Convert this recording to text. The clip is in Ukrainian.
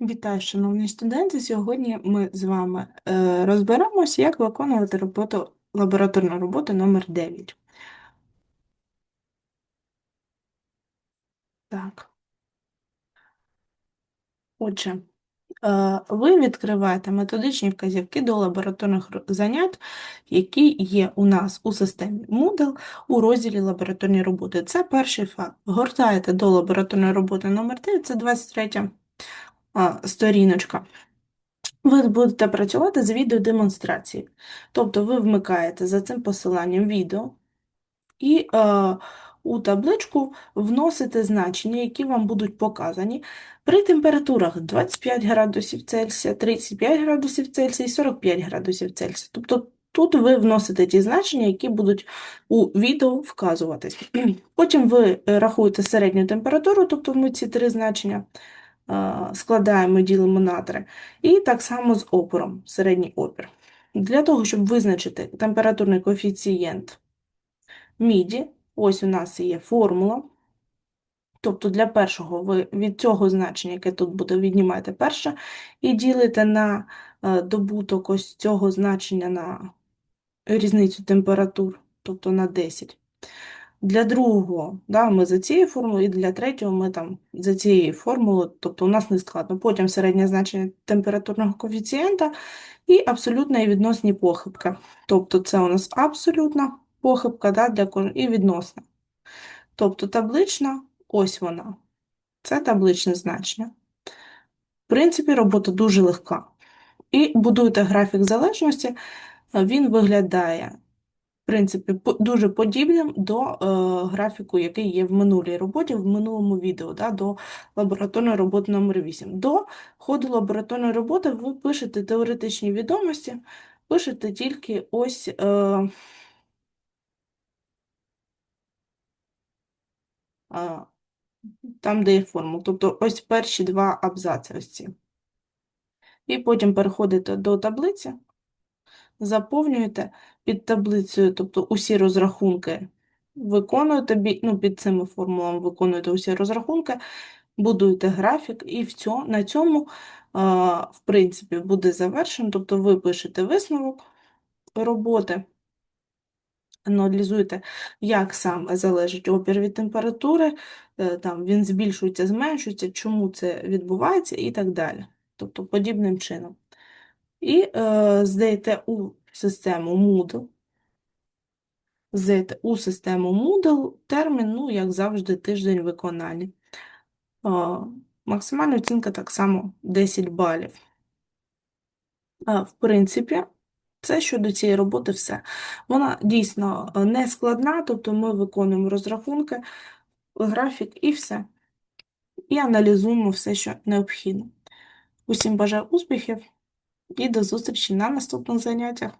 Вітаю, шановні студенти! Сьогодні ми з вами е, розберемося, як виконувати роботу, лабораторну роботу номер 9. Так. Отже, е, ви відкриваєте методичні вказівки до лабораторних занять, які є у нас у системі Moodle у розділі лабораторні роботи. Це перший факт. Гортаєте до лабораторної роботи номер 9, це 23 а, сторіночка. Ви будете працювати з відеодемонстрації. Тобто ви вмикаєте за цим посиланням відео і е, у табличку вносите значення, які вам будуть показані при температурах 25 градусів Цельсія, 35 градусів Цельсія і 45 градусів Цельсія. Тобто тут ви вносите ті значення, які будуть у відео вказуватись. Потім ви е, рахуєте середню температуру, тобто ми ці три значення е, складаємо, ділимо на 3. І так само з опором, середній опір. Для того, щоб визначити температурний коефіцієнт міді, ось у нас є формула. Тобто для першого ви від цього значення, яке тут буде, віднімаєте перше, і ділите на е, добуток ось цього значення на різницю температур, тобто на 10. Для другого, да, ми за цією формулою, і для третього ми там за цією формулою, тобто у нас не складно. Потім середнє значення температурного коефіцієнта і абсолютна і відносні похибки. Тобто це у нас абсолютна похибка да, для кожного і відносна. Тобто таблична, ось вона. Це табличне значення. В принципі, робота дуже легка. І будуєте графік залежності, він виглядає, принципі, дуже подібним до е, графіку, який є в минулій роботі, в минулому відео, да, до лабораторної роботи номер 8. До ходу лабораторної роботи ви пишете теоретичні відомості, пишете тільки ось. Е, там, де є формула, тобто ось перші два абзаци ось ці. І потім переходите до таблиці, заповнюєте під таблицею, тобто усі розрахунки виконуєте, ну, під цими формулами виконуєте усі розрахунки, будуєте графік, і в цьому, на цьому, в принципі, буде завершено. Тобто ви пишете висновок роботи, аналізуєте, як саме залежить опір від температури, е, там він збільшується, зменшується, чому це відбувається і так далі. Тобто подібним чином. І е, здаєте у систему Moodle, здаєте у систему Moodle термін, ну, як завжди, тиждень виконання. Е, максимальна оцінка так само 10 балів. Е, в принципі, це щодо цієї роботи все. Вона дійсно е, не складна, тобто ми виконуємо розрахунки, графік і все. І аналізуємо все, що необхідно. Усім бажаю успіхів і до зустрічі на наступних заняттях.